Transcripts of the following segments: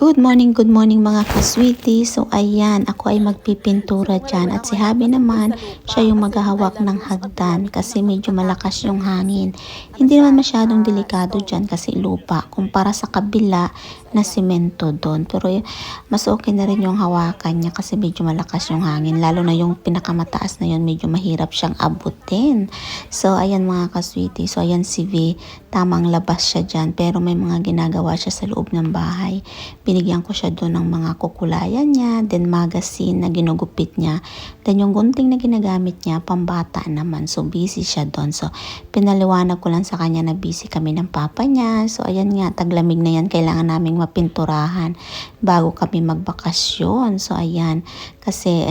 Good morning, good morning mga kaswiti. So ayan, ako ay magpipintura dyan. At si Habi naman, siya yung maghahawak ng hagdan kasi medyo malakas yung hangin. Hindi naman masyadong delikado dyan kasi lupa kumpara sa kabila na simento doon. Pero y- mas okay na rin yung hawakan niya kasi medyo malakas yung hangin. Lalo na yung pinakamataas na yun, medyo mahirap siyang abutin. So ayan mga kaswiti. So ayan si V, tamang labas siya dyan. Pero may mga ginagawa siya sa loob ng bahay. Binigyan ko siya doon ng mga kukulayan niya, then magazine na ginugupit niya. Then yung gunting na ginagamit niya, pambata naman. So busy siya doon. So pinaliwanag ko lang sa kanya na busy kami ng papa niya. So ayan nga, taglamig na yan. Kailangan naming mapinturahan bago kami magbakasyon. So ayan, kasi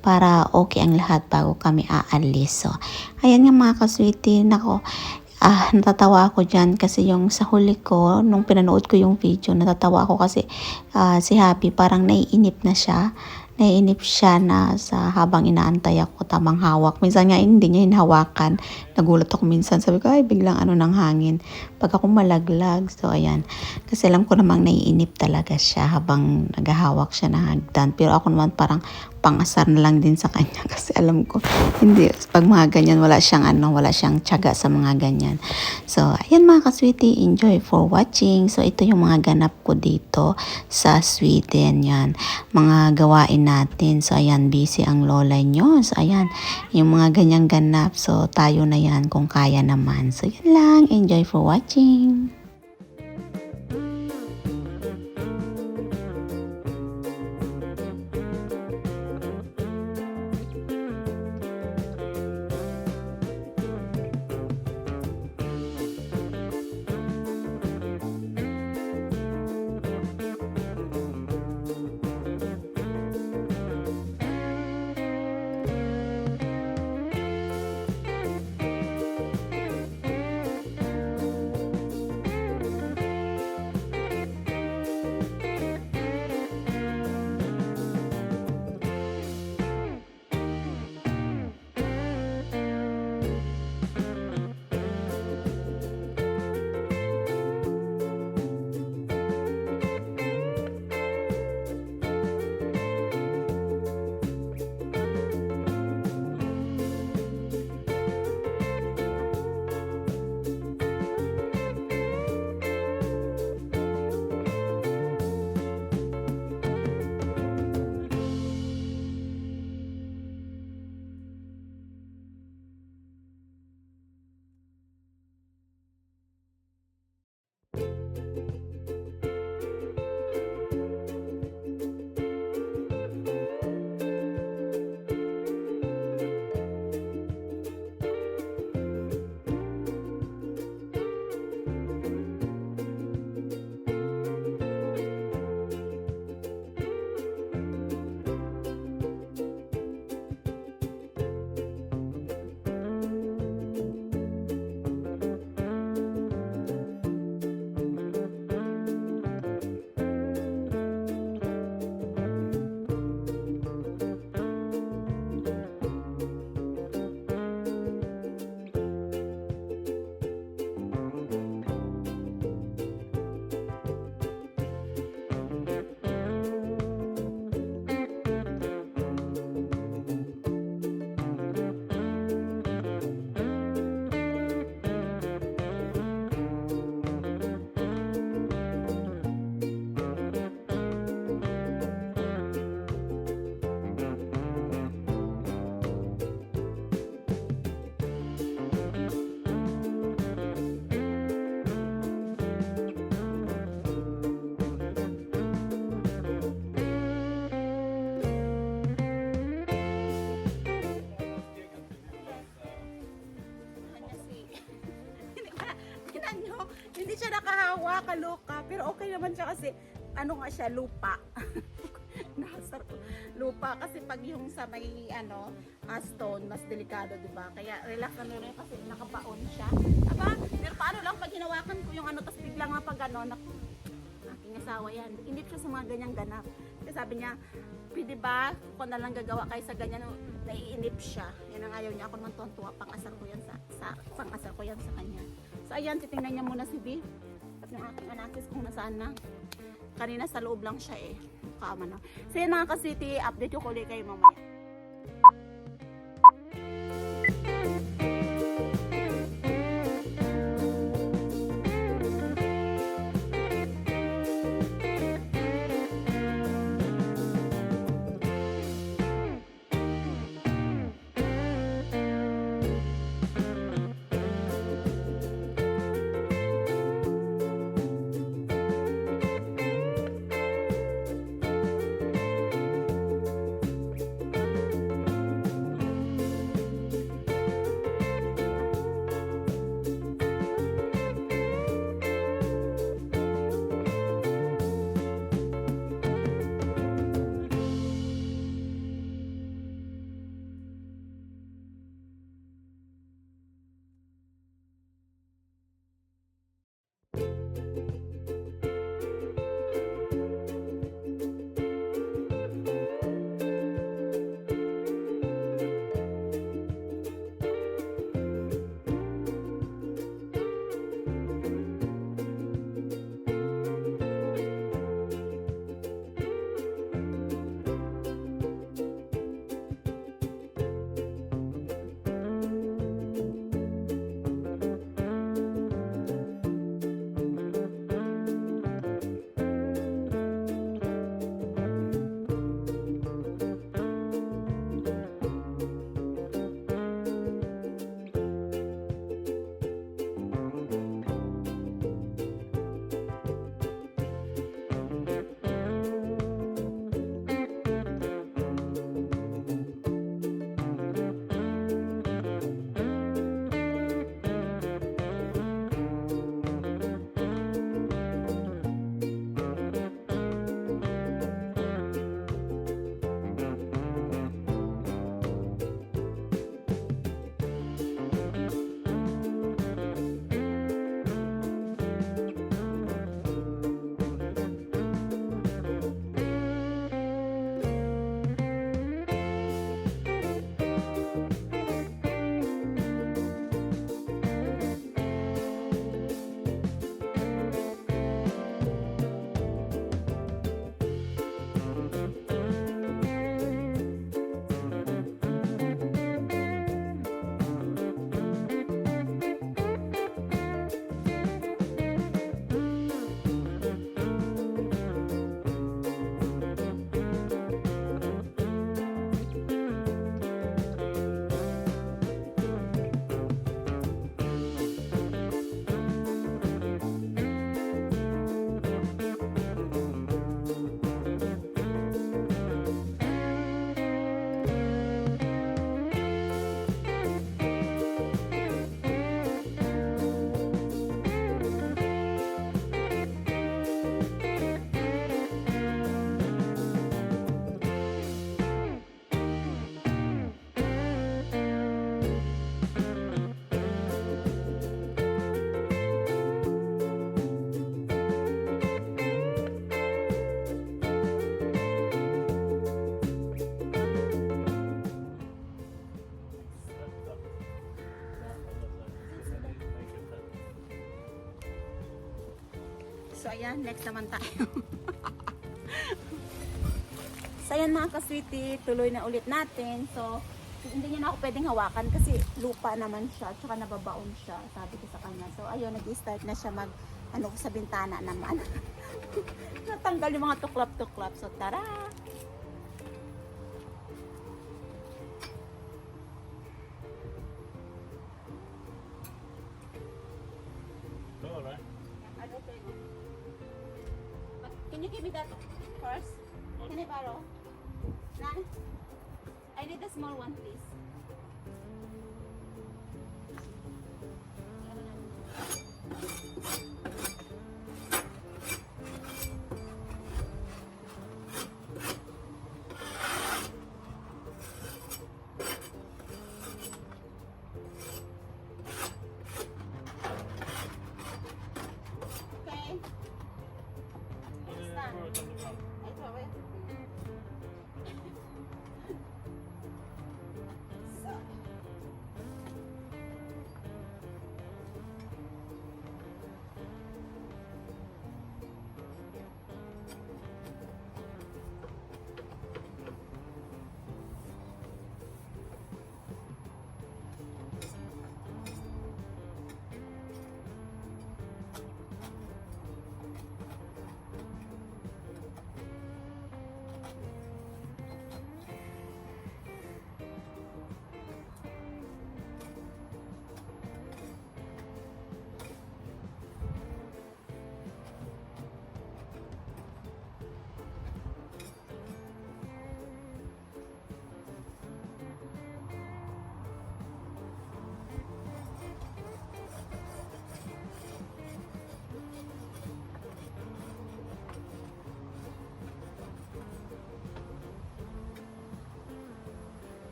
para okay ang lahat bago kami aalis. So, ayan nga mga kaswiti, nako, ah, natatawa ako dyan kasi yung sa huli ko, nung pinanood ko yung video, natatawa ako kasi ah, si Happy parang naiinip na siya. Naiinip siya na sa habang inaantay ako tamang hawak. Minsan nga hindi niya hinahawakan. Nagulat ako minsan. Sabi ko, ay biglang ano ng hangin. Pag ako malaglag. So ayan. Kasi alam ko namang naiinip talaga siya habang naghahawak siya ng hagdan. Pero ako naman parang pangasar na lang din sa kanya kasi alam ko hindi. Pag mga ganyan wala siyang ano wala siyang tiyaga sa mga ganyan. So ayan mga kasweetie enjoy for watching. So ito yung mga ganap ko dito sa Sweden yan. Mga gawain natin. So ayan busy ang lola nyo. So ayan yung mga ganyang ganap. So tayo na yan kung kaya naman. So yan lang. Enjoy for watching 金 Música nakahawa, kaloka. Pero okay naman siya kasi, ano nga siya, lupa. Nasa lupa kasi pag yung sa may ano, ah, stone, mas delikado, di ba? Kaya relax na rin kasi nakabaon siya. Aba, pero paano lang pag hinawakan ko yung ano, tapos biglang nga pag ano, nak aking asawa yan. Inip siya sa mga ganyang ganap. Kasi sabi niya, pwede ba kung na lang gagawa kayo sa ganyan, naiinip siya. Yan ang ayaw niya. Ako naman tuwan-tuwa, pang-asar ko yan sa, sa pang-asar ko yan sa kanya. So ayan, titingnan niya muna si B. yung aking anakis kung nasaan na. Kanina sa loob lang siya eh. Kama na. So yun mga ka-city, update ko ulit kayo mamaya. So ayan, next naman tayo. so ayan mga ka-sweetie, tuloy na ulit natin. So hindi niya na ako pwedeng hawakan kasi lupa naman siya, tsaka nababaon siya, sabi ko sa kanya. So ayun, nag-start na siya mag, ano sa bintana naman. Natanggal yung mga tuklap-tuklap. So tara! You give me that first? Can I borrow? Nan? I need the small one, please.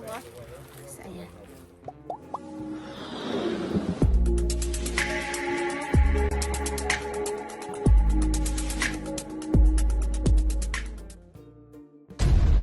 Noah.